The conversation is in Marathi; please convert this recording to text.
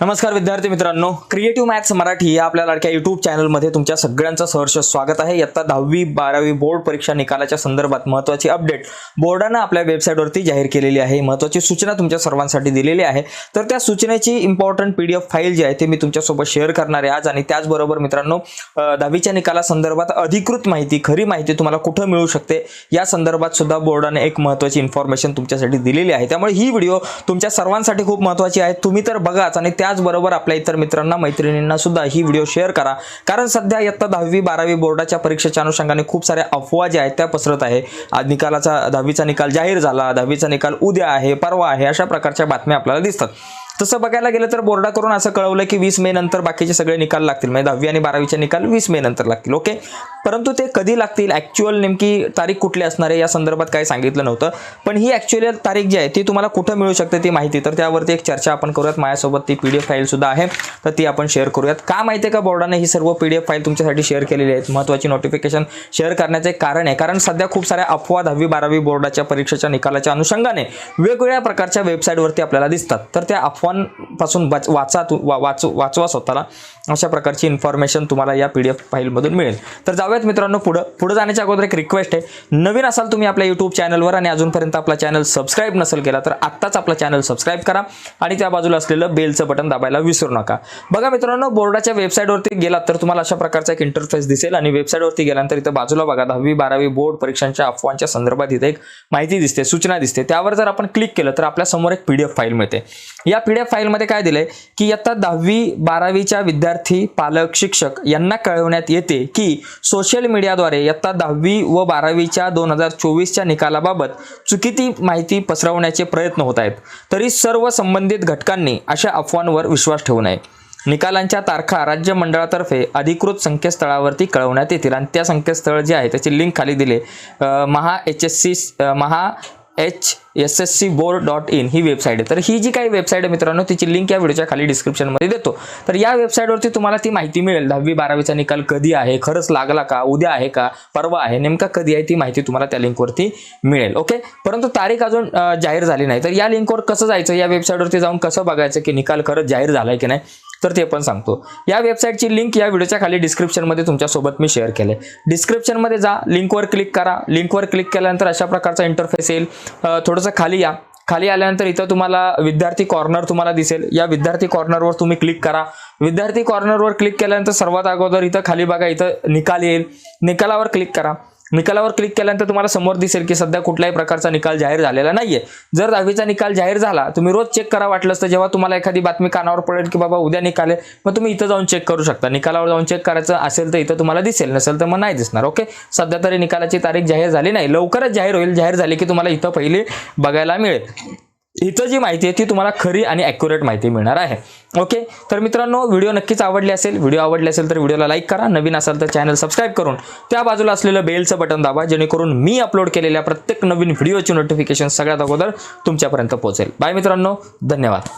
नमस्कार विद्यार्थी मित्रांनो क्रिएटिव्ह मॅथ्स मराठी या आपल्या लाडक्या युट्यूब चॅनलमध्ये तुमच्या सगळ्यांचं सहर्ष स्वागत आहे. इयत्ता दहावी बारावी बोर्ड परीक्षा निकालाच्या संदर्भात महत्त्वाची अपडेट बोर्डानं आपल्या वेबसाईटवरती जाहीर केलेली आहे. महत्त्वाची सूचना तुमच्या सर्वांसाठी दिलेली आहे. तर त्या सूचनेची important P D F file जी आहे ते मी तुमच्यासोबत शेअर करणार आहे आज. आणि त्याचबरोबर मित्रांनो दहावीच्या निकालासंदर्भात अधिकृत माहिती खरी माहिती तुम्हाला कुठं मिळू शकते या संदर्भात सुद्धा बोर्डाने एक महत्त्वाची इन्फॉर्मेशन तुमच्यासाठी दिलेली आहे. त्यामुळे ही व्हिडिओ तुमच्या सर्वांसाठी खूप महत्त्वाची आहे. तुम्ही तर बघाच आणि त्या त्याचबरोबर आपल्या इतर मित्रांना मैत्रिणींना सुद्धा ही व्हिडिओ शेअर करा. कारण सध्या इयत्ता दहावी बारावी बोर्डाच्या परीक्षेच्या अनुषंगाने खूप साऱ्या अफवा ज्या आहेत त्या पसरत आहे. आज निकालाचा दहावीचा निकाल जाहीर झाला दहावीचा निकाल उद्या आहे परवा आहे अशा प्रकारच्या बातम्या आपल्याला दिसतात. तसं बघायला गेलं तर बोर्डाकडून असं कळवलं की वीस मे नंतर बाकीचे सगळे निकाल लागतील. म्हणजे दहावी आणि बारावीचे निकाल वीस मे नंतर लागतील ओके? परंतु ते कधी लागतील? ॲक्च्युअल नेमकी तारीख कुठली असणार आहे? या संदर्भात काही सांगितलं नव्हतं. पण ही ॲक्च्युअल तारीख जी आहे ती तुम्हाला कुठं मिळू शकते ती माहिती? तर त्यावरती एक चर्चा आपण करूयात. माझ्यासोबत ती पी डी एफ फाईलसुद्धा आहे. तर ती आपण शेअर करूयात. का माहिती आहे का बोर्डाने ही सर्व पी डी एफ फाईल तुमच्यासाठी शेअर केलेली आहेत? महत्त्वाची नोटिफिकेशन शेअर करण्याचं एक कारण आहे. कारण सध्या खूप साऱ्या अफवा दहावी बारावी बोर्डाच्या परीक्षेच्या निकालाच्या अनुषंगाने वेगवेगळ्या प्रकारच्या वेबसाईटवरती आपल्याला दिसतात. तर त्या अफवांपासून वाच वाचा तु- वा- वाचू वाचवा स्वतःला. अशा प्रकारची इन्फॉर्मेशन तुम्हाला या पी डी एफ फाईलमधून मिळेल. तर जाऊया जाऊयात मित्रांनो पुढं पुढं जाण्याच्या अगोदर एक रिक्वेस्ट आहे. नवीन असाल तुम्ही आपल्या युट्यूब चॅनलवर आणि अजूनपर्यंत आपला चॅनल सबस्क्राईब नसेल केला तर आत्ताच आपला चॅनल सबस्क्राईब करा आणि त्या बाजूला असलेलं बेलचं बटन दाबायला विसरू नका. बघा मित्रांनो बोर्डाच्या वेबसाईटवरती गेलात तर तुम्हाला अशा प्रकारचा एक इंटरफेस दिसेल आणि वेबसाईटवरती गेल्यानंतर इथं बाजूला बघा दहावी बारावी बोर्ड परीक्षांच्या अफवांच्या संदर्भात इथे एक माहिती दिसते सूचना दिसते. त्यावर जर आपण क्लिक केलं तर आपल्यासमोर एक पीडीएफ फाईल मिळते. या पीडीएफ फाईलमध्ये काय दिलंय की इयत्ता दहावी बारावीच्या विद्यार्थी पालक शिक्षक यांना कळवण्यात येते की सोशल मीडियाद्वारे इयत्ता दहावी व बारावीच्या दोन हजार चोवीसच्या निकालाबाबत चुकीची माहिती पसरवण्याचे प्रयत्न होत आहेत. तरी सर्व संबंधित घटकांनी अशा अफवांवर विश्वास ठेवू नये. निकालांच्या तारखा राज्य मंडळातर्फे अधिकृत संकेतस्थळावरती कळवण्यात येतील आणि त्या संकेतस्थळ जे आहे त्याची लिंक खाली दिले Maha H S C Maha H S S C board dot in he website आहे. तर ही जी काही वेबसाईट आहे मित्रांनो तिची लिंक या व्हिडिओच्या खाली डिस्क्रिप्शनमध्ये देतो. तर या वेबसाईटवरती तुम्हाला ती माहिती मिळेल. दहावी बारावीचा निकाल कधी आहे खरंच लागला का उद्या आहे का परवा आहे नेमका कधी आहे ती माहिती तुम्हाला त्या लिंकवरती मिळेल. ओके परंतु तारीख अजून जाहीर झाली नाही. तर या लिंकवर कसं जायचं या वेबसाईटवरती जाऊन कसं बघायचं की निकाल खरंच जाहीर झालाय की नाही तर ते पण सांगतो. या वेबसाईटची लिंक या व्हिडिओच्या खाली डिस्क्रिप्शनमध्ये तुमच्यासोबत मी शेअर केले डिस्क्रिप्शनमध्ये जा लिंकवर क्लिक करा. लिंकवर क्लिक केल्यानंतर अशा प्रकारचा इंटरफेस येईल. थोडंसं खाली या. खाली आल्यानंतर इथं तुम्हाला विद्यार्थी कॉर्नर तुम्हाला दिसेल. या विद्यार्थी कॉर्नरवर तुम्ही क्लिक करा. विद्यार्थी कॉर्नरवर क्लिक केल्यानंतर सर्वात अगोदर इथं खाली बघा इथं निकाल येईल. निकालावर क्लिक करा. निकालावर क्लिक केल्यानंतर तुम्हाला समोर दिसेल की सध्या कुठल्याही प्रकारचा निकाल जाहीर झालेला नाहीये. जर दहावीचा निकाल जाहीर झाला तुम्ही रोज चेक करा वाटलंच तर जेव्हा तुम्हाला एखादी बातमी कानावर पडेल की बाबा उद्या निकाल आहे मग तुम्ही इथं जाऊन चेक करू शकता. निकालावर जाऊन चेक करायचं असेल तर इथं तुम्हाला दिसेल नसेल तर मग नाही दिसणार ओके सध्या तरी निकालाची तारीख जाहीर झाली नाही. लवकरच जाहीर होईल जाहीर झाली की तुम्हाला इथं पहिली बघायला मिळेल. इथं जी माहिती आहे ती तुम्हाला खरी आणि ॲक्युरेट माहिती मिळणार आहे. ओके तर मित्रांनो व्हिडिओ नक्कीच आवडली असेल. व्हिडिओ आवडली असेल तर व्हिडिओला लाईक करा. नवीन असाल तर चॅनल सबस्क्राईब करून त्या बाजूला असलेलं बेलचं बटन दाबा जेणेकरून मी अपलोड केलेल्या प्रत्येक नवीन व्हिडिओची नोटिफिकेशन सगळ्यात अगोदर तुमच्यापर्यंत पोहोचेल. बाय मित्रांनो. धन्यवाद.